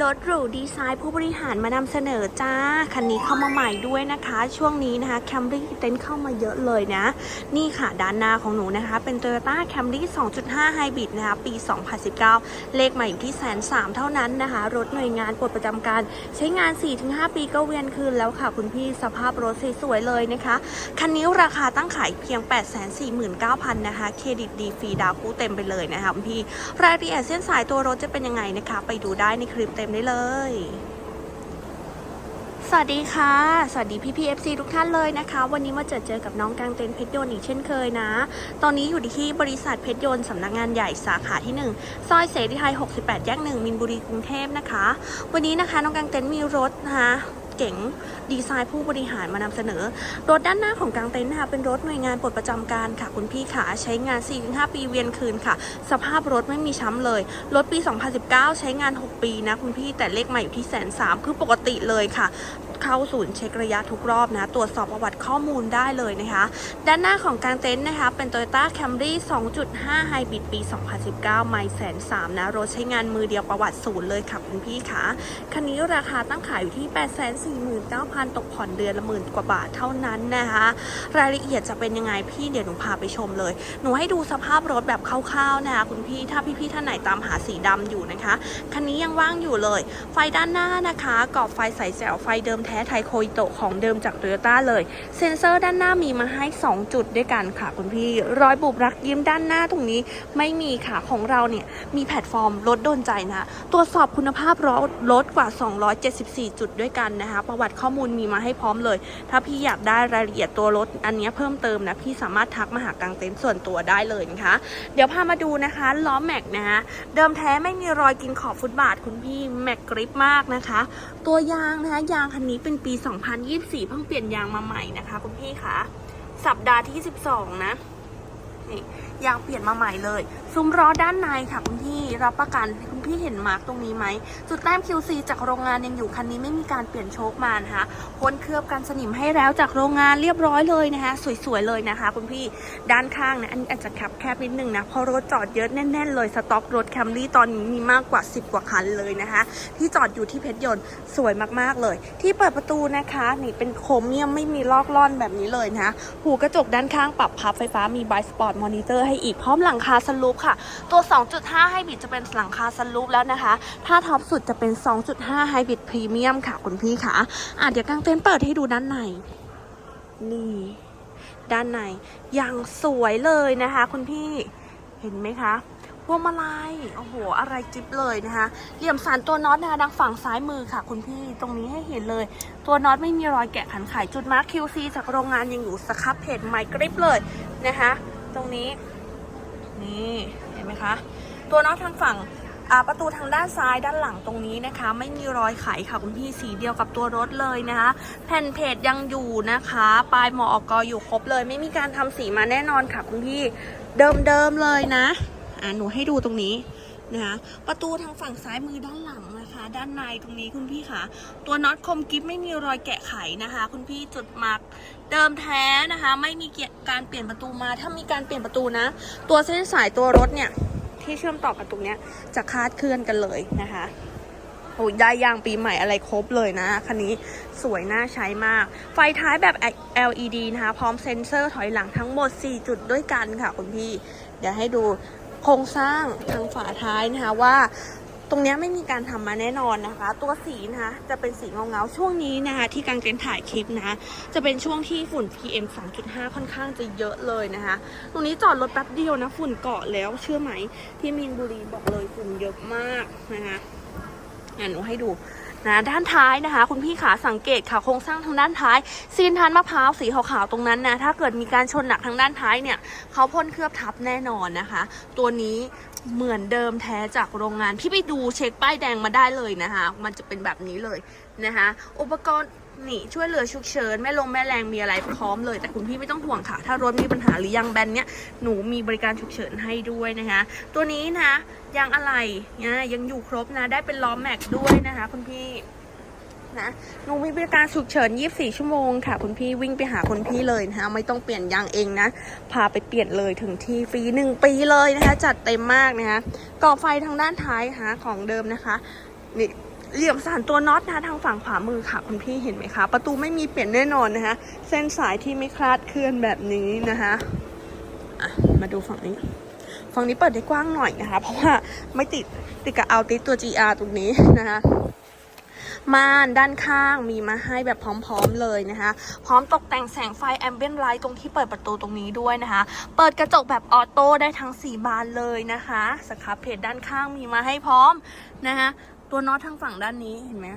รถหรูดีไซน์ผู้บริหารมานำเสนอจ้า คันนี้เข้ามาใหม่ด้วยนะคะ ช่วงนี้นะคะ Camry เต็นท์เข้ามาเยอะเลยนะ นี่ค่ะด้านหน้าของหนูนะคะ เป็น Toyota Camry 2.5 Hybrid นะคะ ปี 2019 เลขใหม่อยู่ที่แสนสามเท่านั้นนะคะ รถหน่วยงานปลดประจำการ ใช้งาน 4-5 ปีก็เวียนคืนแล้วค่ะ คุณพี่สภาพรถสวยๆเลยนะคะ คันนี้ราคาตั้งขายเพียง 849,000นะคะเครดิตดีฟรีดาวคู่เต็มไปเลยนะคะคุณพี่รายละเอียดเส้นสายตัวรถจะเป็นยังไงนะคะ ไปดูได้ในคลิปเต็มได้เลย สวัสดีค่ะ สวัสดีพี่พีเอฟซีทุกท่านเลยนะคะ วันนี้มาเจอเจอกับน้องกางเต็นเพชรยนต์อีกเช่นเคยนะ ตอนนี้อยู่ที่บริษัทเพชรยนต์สำนักงานใหญ่สาขาที่ 1 ซอยเสรีไทย 68 แยกหนึ่งมินบุรีกรุงเทพนะคะ วันนี้นะคะน้องกางเต็นมีรถนะคะ เก๋งดีไซน์ผู้บริหารมานำเสนอ รถด้านหน้าของกลางเต็นท์นะคะเป็นรถหน่วยงานปลดประจำการค่ะ คุณพี่ขาใช้งาน 4-5 ปีเวียนคืนค่ะ สภาพรถไม่มีช้ำเลย รถปี 2019 ใช้งาน 6 ปีนะคุณพี่แต่เลขใหม่อยู่ที่แสนสามคือปกติเลยค่ะ เข้าศูนย์เช็คระยะทุกรอบนะตรวจสอบประวัติข้อมูลได้เลยนะคะ ด้านหน้าของกลางเต็นท์นะคะเป็น Toyota Camry 2.5 Hybrid ปี 2019 ไม่แสนสามนะรถใช้งานมือเดียวประวัติศูนย์เลยค่ะคุณพี่คะคันนี้ราคาตั้งขายอยู่ที่ 849,000 ตกผ่อนเดือนละหมื่นกว่าบาทเท่านั้นนะคะ รายละเอียดจะเป็นยังไงพี่เดี๋ยวหนูพาไปชมเลย หนูให้ดูสภาพรถแบบคร่าวๆนะคะคุณพี่ถ้าพี่ๆท่านไหนตามหาสีดำอยู่นะคะคันนี้ยังว่างอยู่เลย ไฟด้านหน้านะคะกรอบไฟใสแสวไฟเดิมแท้ไทยโคอิโตะของเดิมจากโตโยต้าเลย เซ็นเซอร์ด้านหน้ามีมาให้ 2 จุดด้วยกันค่ะคุณพี่ รอยบุบรักยิ้มด้านหน้าตรงนี้ไม่มีค่ะของเราเนี่ย มีแพลตฟอร์มรถโดนใจนะ ตรวจสอบคุณภาพรถรถกว่า 274 จุดด้วยกันนะคะ ประวัติข้อมูลมีมาให้พร้อมเลย ถ้าพี่อยากได้รายละเอียดตัวรถอันนี้เพิ่มเติมนะ พี่สามารถทักมาหากางเต็นท์ส่วนตัวได้เลยนะคะ เดี๋ยวพามาดูนะคะล้อแม็กนะคะเดิมแท้ไม่มีรอยกินขอบฟุตบาทคุณพี่แม็กกริปมากนะคะ ตัวยางนะคะยางคันนี้เป็นปี 2024 เพิ่งเปลี่ยนยางมาใหม่นะคะคุณพี่คะสัปดาห์ที่ 12 นะ นี่ยางเปลี่ยนมาใหม่เลยซุ้มล้อด้านในค่ะคุณพี่รับประกันคุณพี่เห็นมาร์กตรงนี้ไหมจุดแต้ม QC จากโรงงานยังอยู่คันนี้ไม่มีการเปลี่ยนโชคมานะคะพ่นเคลือบกันสนิมให้แล้วจากโรงงานเรียบร้อยเลยนะคะสวยๆเลยนะคะคุณพี่ด้านข้างนะอันนี้อาจจะขับแคบนิดนึงนะเพราะรถจอดเยอะแน่น ๆ เลยสต็อกรถแคมรี่ตอนนี้มีมากกว่า 10 กว่าคันเลยนะคะที่จอดอยู่ที่เพชรยนต์สวยมากๆเลย ที่เปิดประตูนะคะนี่เป็นโครเมียมไม่มีลอกล่อนแบบนี้เลยนะะหูกระจกด้านข้างปรับพับไฟฟ้ามีไบสปอร์ตมอนิเตอร์ให้อีกพร้อมหลังคาสลูปค่ะ ตัว 2.5ไฮบริดจะเป็นหลังคาสลูปแล้วนะคะ ถ้าท็อปสุดจะเป็น 2.5ไฮบริดพรีเมียมค่ะคุณพี่ค่ะอะเดี๋ยวกางเต็นท์เปิดให้ดูด้านใน นี่ ด้านในอย่างสวยเลยนะคะ คุณพี่เห็นไหมคะพวงมาลัยโอ้โห อะไรจิ๊บเลยนะคะ เหลี่ยมสันตัวน็อตนะคะดังฝั่งซ้ายมือค่ะ คุณพี่ ตรงนี้ให้เห็นเลย ตัวน็อตไม่มีรอยแกะขันไขจุดมาร์ค QC จากโรงงานยังอยู่สครับเพจไมกริปเลยนะคะ ตรงนี้ นี่เห็นไหมคะ ตัวน็อตทางฝั่งประตูทางด้านซ้ายด้านหลังตรงนี้นะคะ ไม่มีรอยไขค่ะคุณพี่สีเดียวกับตัวรถเลยนะคะ แผ่นเพจยังอยู่นะคะปลายหมออกกออยู่ครบเลย ไม่มีการทำสีมาแน่นอนค่ะคุณพี่เดิมๆเลยนะอ่าหนูให้ดูตรงนี้นะคะประตูทางฝั่งซ้ายมือด้านหลังนะคะ ด้านในตรงนี้คุณพี่ค่ะ ตัวน็อตคมกิฟไม่มีรอยแกะไขนะคะ คุณพี่จุดมาร์ก เดิมแท้นะคะ ไม่มีการเปลี่ยนประตูมา ถ้ามีการเปลี่ยนประตูนะ ตัวเส้นสายตัวรถเนี่ย ที่เชื่อมต่อกันตรงเนี้ยจะคาดเคลื่อนกันเลยนะคะโอ้ยได้ยางปีใหม่อะไรครบเลยนะ คันนี้สวยน่าใช้มาก ไฟท้ายแบบ LED นะคะ พร้อมเซ็นเซอร์ถอยหลังทั้งหมด 4 จุดด้วยกันค่ะคุณพี่ เดี๋ยวให้ดูโครงสร้างทางฝาท้ายนะคะว่า ตรงนี้ไม่มีการทำมาแน่นอนนะคะ ตัวสีนะคะจะเป็นสีเงาเงาๆช่วงนี้นะคะที่กางเต็นถ่ายคลิปนะคะจะเป็นช่วงที่ฝุ่น PM 2.5 ค่อนข้างจะเยอะเลยนะคะ ตรงนี้จอดรถแป๊บเดียวนะฝุ่นเกาะแล้วเชื่อไหมที่มีนบุรีบอกเลยฝุ่นเยอะมากนะคะอะหนูให้ดูนะด้านท้ายนะคะ คุณพี่ขาสังเกตค่ะโครงสร้างทางด้านท้าย ซีนทานมะพร้าวสีขาวๆตรงนั้นนะถ้าเกิดมีการชนหนักทางด้านท้ายเนี่ยเขาพ่นเคลือบทับแน่นอนนะคะ ตัวนี้ เหมือนเดิมแท้จากโรงงานพี่ไปดูเช็คป้ายแดงมาได้เลยนะคะ มันจะเป็นแบบนี้เลยนะคะ อุปกรณ์นี่ช่วยเหลือฉุกเฉินแม่ลงแม่แรงมีอะไรพร้อมเลย แต่คุณพี่ไม่ต้องห่วงค่ะ ถ้ารถมีปัญหาหรือยังแบนเนี้ยหนูมีบริการฉุกเฉินให้ด้วยนะคะ ตัวนี้นะยางอะไรนะยังอยู่ครบนะได้เป็นล้อแม็กด้วยนะคะ คุณพี่ นะหนูมีบริการฉุกเฉิน 24 ชั่วโมงค่ะ คุณพี่วิ่งไปหาคุณพี่เลยนะคะไม่ต้องเปลี่ยนยางเองนะ พาไปเปลี่ยนเลยถึงที่ฟรีหนึ่งปีเลยนะคะ จัดเต็มมากนะคะกรอบไฟทางด้านท้ายค่ะของเดิมนะคะนี่เหลี่ยมสานตัวน็อตนะคะทางฝั่งขวามือค่ะคุณพี่เห็นไหมคะ ประตูไม่มีเปลี่ยนแน่นอนนะคะ เส้นสายที่ไม่คลาดเคลื่อนแบบนี้นะคะะมาดูฝั่งนี้ ฝั่งนี้เปิดได้กว้างหน่อยนะคะ เพราะว่าไม่ติดติดกับเอาติดตัว GR ตรงนี้นะคะ ม่านด้านข้างมีมาให้แบบพร้อมๆเลยนะคะ พร้อมตกแต่งแสงไฟแอมเบียนไลท์ตรงที่เปิดประตูตรงนี้ด้วยนะคะ เปิดกระจกแบบออโต้ได้ทั้ง 4 บานเลยนะคะสครับเพจด้านข้างมีมาให้พร้อมนะคะตัวน็อตทางฝั่งด้านนี้เห็นไหม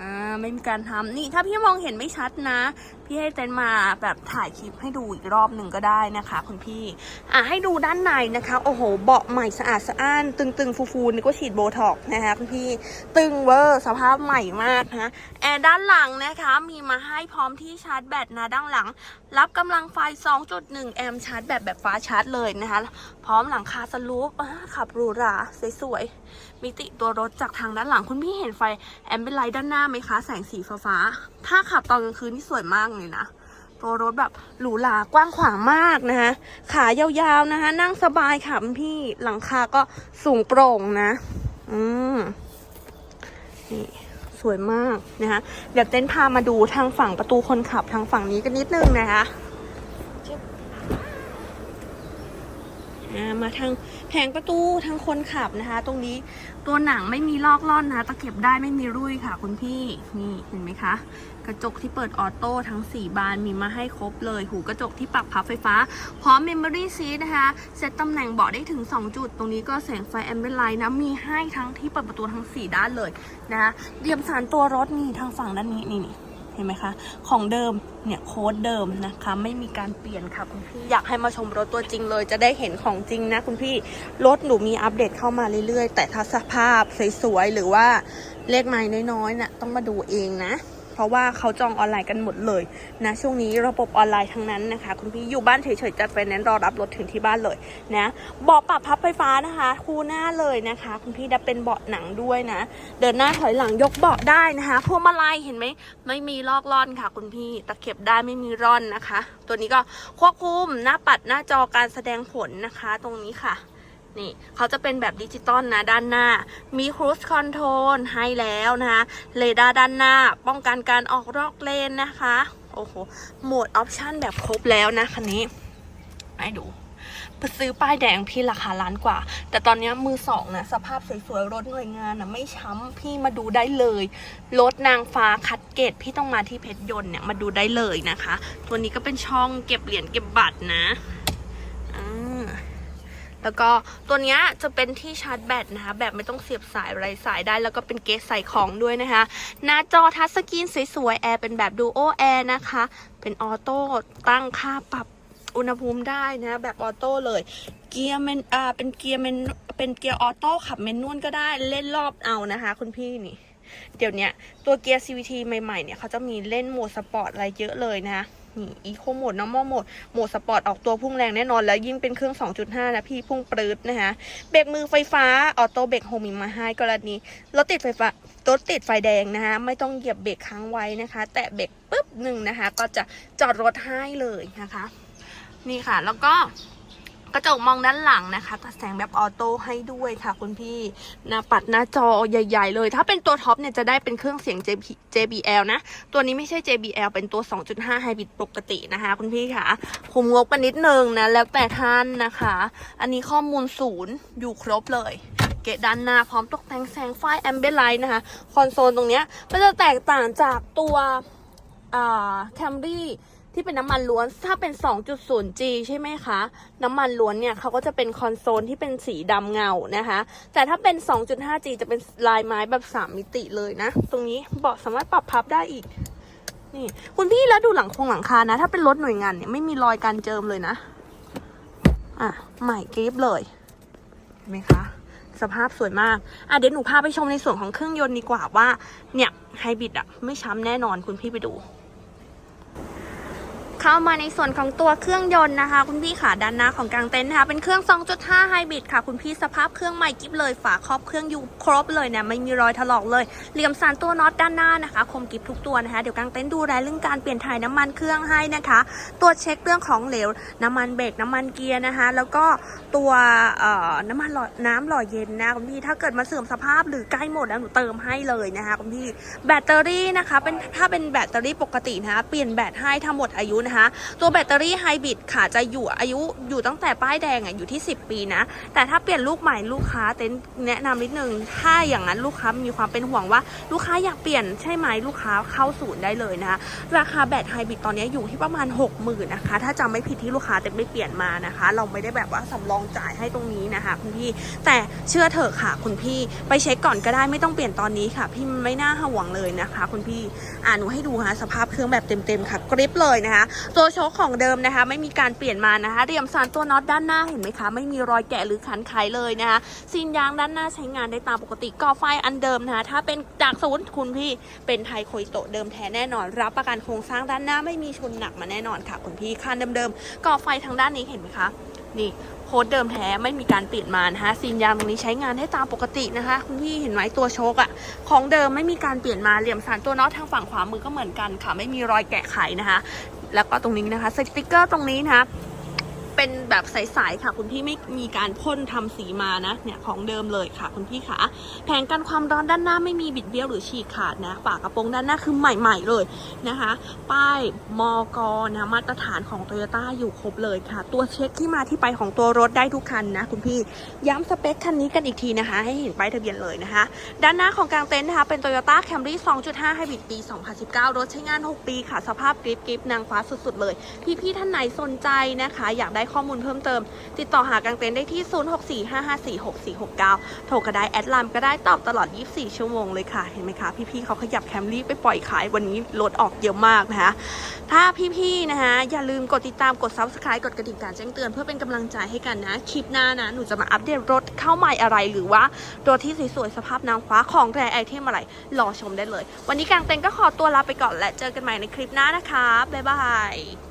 อ่าไม่มีการทำนี่ถ้าพี่มองเห็นไม่ชัดนะ พี่ให้เต้นมาแบบถ่ายคลิปให้ดูอีกรอบหนึ่งก็ได้นะคะคุณพี่อะให้ดูด้านในนะคะ โอ้โห เบาะใหม่สะอาดสะอ้าน ตึงๆ ฟูๆนี่ก็ฉีดโบท็อกนะคะคุณพี่ตึงเวอร์สภาพใหม่มากนะแอร์ด้านหลังนะคะมีมาให้พร้อมที่ชาร์จแบตนะด้านหลัง รับกำลังไฟ 2.1 แอมป์ชาร์จแบตแบบฟ้าชาร์จเลยนะคะ พร้อมหลังคาสลูปขับรูราสวยๆ มิติตัวรถจากทางด้านหลังคุณพี่เห็นไฟแอมเบไลท์ด้านหน้าไหมคะ แสงสีฟ้าๆถ้าขับตอนกลางคืนนี่สวยมากเลยนะ ตัวรถแบบหรูหรากว้างขวางมากนะคะขายาวๆนะคะ นั่งสบายค่ะคุณพี่หลังคาก็สูงโปร่งนะ อืมนี่สวยมากนะคะเดี๋ยวเต้นพามาดูทางฝั่งประตูคนขับทางฝั่งนี้กันนิดนึงนะคะอ่า มาทางแผงประตูทางคนขับนะคะ ตรงนี้ตัวหนังไม่มีลอกล่อนนะตะเข็บได้ไม่มีรุ่ยค่ะ คุณพี่นี่เห็นไหมคะ กระจกที่เปิดออโต้ทั้ง 4 บานมีมาให้ครบเลย หูกระจกที่ปรับพับไฟฟ้า พร้อมเมมโมรี่ซีนะคะเซตตำแหน่งเบาะได้ถึง 2 จุด ตรงนี้ก็แสงไฟแอมเบ l ไลท์นะมีให้ทั้งที่เปิดประตูทั้ง 4 ด้านเลยนะคะเดียมสารตัวรถนี่ทางฝั่งด้านนี้นี่ ห็นไหมคะ ของเดิมเนี่ยโค้ดเดิมนะคะ ไม่มีการเปลี่ยนค่ะคุณพี่อยากให้มาชมรถตัวจริงเลย จะได้เห็นของจริงนะคุณพี่รถหนูมีอัปเดตเข้ามาเรื่อยๆ แต่ถ้าสภาพสวยๆหรือว่าเลขไม้น้อยๆน่ะต้องมาดูเองนะ เพราะว่าเขาจองออนไลน์กันหมดเลยนะช่วงนี้ระบบออนไลน์ทั้งนั้นนะคะ คุณพี่อยู่บ้านเฉยๆจัดไฟแนนซ์รอรับรถถึงที่บ้านเลยนะเบาะปรับพับไฟฟ้านะคะคู่หน้าเลยนะคะ คุณพี่ได้เป็นเบาะหนังด้วยนะ เดินหน้าถอยหลังยกเบาะได้นะคะพวงมาลัยเห็นไหมไม่มีลอกล่อนค่ะ คุณพี่ตะเข็บได้ไม่มีร่อนนะคะ ตัวนี้ก็ควบคุมหน้าปัดหน้าจอการแสดงผลนะคะ ตรงนี้ค่ะ นี่เขาจะเป็นแบบดิจิตอลนะด้านหน้า มี Cruise Control ให้แล้วนะคะเรดาร์ด้านหน้า ป้องกันการออกนอกเลนนะคะ โอ้โห โหมดออปชันแบบครบแล้วนะคันนี้ให้ดูไปซื้อป้ายแดงพี่ราคาล้านกว่า แต่ตอนนี้มือสองนะสภาพสวยๆรถหน่วยงานนะไม่ช้ำพี่มาดูได้เลย รถนางฟ้าคัดเกตพี่ต้องมาที่เพชรยนต์เนี่ยมาดูได้เลยนะคะ ตัวนี้ก็เป็นช่องเก็บเหรียญเก็บบัตรนะ แล้วก็ตัวนี้จะเป็นที่ชาร์จแบตนะคะ แบบไม่ต้องเสียบสายไรสายได้ แล้วก็เป็นเกสใส่ของด้วยนะคะ หน้าจอทัชสกรีนสวยๆ แอร์เป็นแบบดูโอแอร์นะคะ เป็นออโต้ตั้งค่าปรับอุณหภูมิได้นะแบบออโต้เลย เกียร์เมนอ่าเป็นเกียร์เมนเป็นเกียร์ออโต้ขับเมนนวลก็ได้เล่นรอบเอานะคะ คุณพี่นี่ เดี๋ยวนี้ตัวเกียร์ CVT ใหม่ๆเนี่ยเขาจะมีเล่นโหมดสปอร์ตอะไรเยอะเลยนะนี่อีโคโหมดน้องโหมดโหมดสปอร์ตออกตัวพุ่งแรงแน่นอน แล้วยิ่งเป็นเครื่อง 2.5 นะพี่พุ่งปรื๊ดนะคะเบรกมือไฟฟ้า ออโต้เบรกโฮมิงมาให้กรณีรถติดไฟฟ้ารถติดไฟแดงนะคะไม่ต้องเหยียบเบรกค้างไว้นะคะ แตะเบรกปุ๊บหนึ่งนะคะ ก็จะจอดรถให้เลยนะคะ นี่ค่ะแล้วก็ กระจกมองด้านหลังนะคะตัดแสงแบบออโต้ให้ด้วยค่ะคุณพี่หน้าปัดหน้าจอใหญ่ ๆ เลย ถ้าเป็นตัวท็อปเนี่ยจะได้เป็นเครื่องเสียง JB JBL นะ ตัวนี้ไม่ใช่ JBL เป็นตัว 2.5 Hybrid ปกตินะคะ คุณพี่ค่ะคุมงบกันนิดนึงนะ แล้วแต่ท่านนะคะ อันนี้ข้อมูลศูนย์อยู่ครบเลย เกะด้านหน้าพร้อมตกแต่งแสงไฟแอมเบลไลท์นะคะ คอนโซลตรงเนี้ยก็จะแตกต่างจากตัว แคมรี่ที่เป็นน้ำมันล้วนถ้าเป็น 2.0G ใช่ไหมคะ น้ำมันล้วนเนี่ยเขาก็จะเป็นคอนโซลที่เป็นสีดำเงานะคะ แต่ถ้าเป็น 2.5G จะเป็นลายไม้แบบ 3 มิติเลยนะ ตรงนี้เบาะสามารถปรับพับได้อีก นี่ คุณพี่แล้วดูหลังคงหลังคานะ ถ้าเป็นรถหน่วยงานเนี่ยไม่มีรอยการเจิมเลยนะ อะ ใหม่กริบเลย เห็นไหมคะ สภาพสวยมาก อะเดี๋ยวหนูพาไปชมในส่วนของเครื่องยนต์ดีกว่าว่า เนี่ยไฮบริดอะไม่ช้ำแน่นอนคุณพี่ไปดู เข้ามาในส่วนของตัวเครื่องยนต์นะคะ คุณพี่ค่ะด้านหน้าของกลางเต็นท์นะคะ เป็นเครื่อง 2.5 ไฮบริดค่ะ คุณพี่สภาพเครื่องใหม่กิ๊บเลยฝาครอบเครื่องอยู่ครบเลยนะไม่มีรอยถลอกเลย เหลี่ยมสานตัวน็อตด้านหน้านะคะ คมกิ๊บทุกตัวนะคะ เดี๋ยวกลางเต็นท์ดูแลเรื่องการเปลี่ยนถ่ายน้ำมันเครื่องให้นะคะตรวเช็คเรื่องของเหลว น้ำมันเบรกน้ำมันเกียร์นะคะ แล้วก็ตัวเอ่อน้ำมันน้ำหล่อเย็นนะคุณพี่ถ้าเกิดมาเสื่อมสภาพหรือใกล้หมดแล้วหนูเติมให้เลยนะคะคุณพี่แบตเตอรี่นะคะเป็นถ้าเป็นแบตเตอรี่ปกตินะคะเปลี่ยนแบตให้ถ้าหมดอายุนะคะ ตัวแบตเตอรี่ไฮบริดค่ะจะอยู่อายุอยู่ตั้งแต่ป้ายแดงอะอยู่ที่ 10 ปีนะ แต่ถ้าเปลี่ยนลูกใหม่ลูกค้าเต็นแนะนำนิดนึง ถ้าอย่างนั้นลูกค้ามีความเป็นห่วงว่าลูกค้าอยากเปลี่ยนใช่ไหมลูกค้าเข้าศูนย์ได้เลยนะคะราคาแบตไฮบริดตอนนี้อยู่ที่ประมาณ 60,000นะคะ ถ้าจำไม่ผิดที่ลูกค้าเต็นไม่เปลี่ยนมานะคะ เราไม่ได้แบบว่าสำรองจ่ายให้ตรงนี้นะคะคุณพี่ แต่เชื่อเถอะค่ะคุณพี่ไปเช็คก่อนก็ได้ไม่ต้องเปลี่ยนตอนนี้ค่ะ พี่ไม่น่าห่วงเลยนะคะ คุณพี่อ่าหนูให้ดูค่ะสภาพเครื่องแบบเต็มๆค่ะกริปเลยนะคะตัวโชคของเดิมนะคะ ไม่มีการเปลี่ยนมานะคะเรียมซานตัวน็อตด้านหน้าเห็นไหมคะ ไม่มีรอยแกะหรือขันไขเลยนะคะซีนยางด้านหน้าใช้งานได้ตามปกติก่อไฟอันเดิมนะคะถ้าเป็นจากศูนย์คุณพี่เป็นไทยโคยโตะเดิมแท้แน่นอน รับประกันโครงสร้างด้านหน้าไม่มีชนหนักมาแน่นอนค่ะคุณพี่คันเดิมๆก่อไฟทางด้านนี้เห็นไหมคะนี่โค้ดเดิมแท้ไม่มีการเปลี่ยนมานะคะซีนยางตรงนี้ใช้งานได้ตามปกตินะคะ คุณพี่เห็นไหมตัวโชคอะของเดิมไม่มีการเปลี่ยนมาเหลี่ยมสารตัวน็อตทางฝั่งขวามือก็เหมือนกันค่ะ ไม่มีรอยแกะไขนะคะ แล้วก็ตรงนี้นะคะสติกเกอร์ตรงนี้นะคะ เป็นแบบใสๆค่ะ คุณพี่ไม่มีการพ่นทำสีมานะเนี่ยของเดิมเลยค่ะ คุณพี่ค่ะ แผงกันความร้อนด้านหน้าไม่มีบิดเบี้ยวหรือฉีกขาดนะฝากระโปรงด้านหน้าคือใหม่ ๆ เลยนะคะ ป้ายมกนะมาตรฐานของโตโยต้าอยู่ครบเลยค่ะ ตัวเช็คที่มาที่ไปของตัวรถได้ทุกคันนะ คุณพี่ย้ำสเปคคันนี้กันอีกทีนะคะ ให้เห็นป้ายทะเบียนเลยนะคะ ด้านหน้าของกลางเต็นท์นะคะเป็น Toyota Camry 2.5 Hybrid ปี 2019 รถใช้งาน 6 ปีค่ะ สภาพกริปกริปนางฟ้าสุดๆเลย พี่ๆท่านไหนสนใจนะคะ อยากได้ข้อมูลเพิ่มเติม ติดต่อหากางเต็นท์ได้ที่ 0645546469 โทรก็ได้แอดไลน์ก็ได้ตอบตลอด 24 ชั่วโมงเลยค่ะ เห็นไหมคะ พี่ๆเขาขยับแคมรี่ไปปล่อยขายวันนี้รถออกเยอะมากนะคะถ้าพี่ๆนะคะอย่าลืมกดติดตามกด subscribe กดกระดิ่งการแจ้งเตือนเพื่อเป็นกำลังใจให้กันนะ คลิปหน้านะหนูจะมาอัปเดตรถเข้าใหม่อะไรหรือว่ารถที่สวยๆสภาพนางฟ้าของแรไอเทมอะไรรอชมได้เลย วันนี้กางเต็นก็ขอตัวลาไปก่อนและเจอกันใหม่ในคลิปหน้านะคะ บ๊ายบาย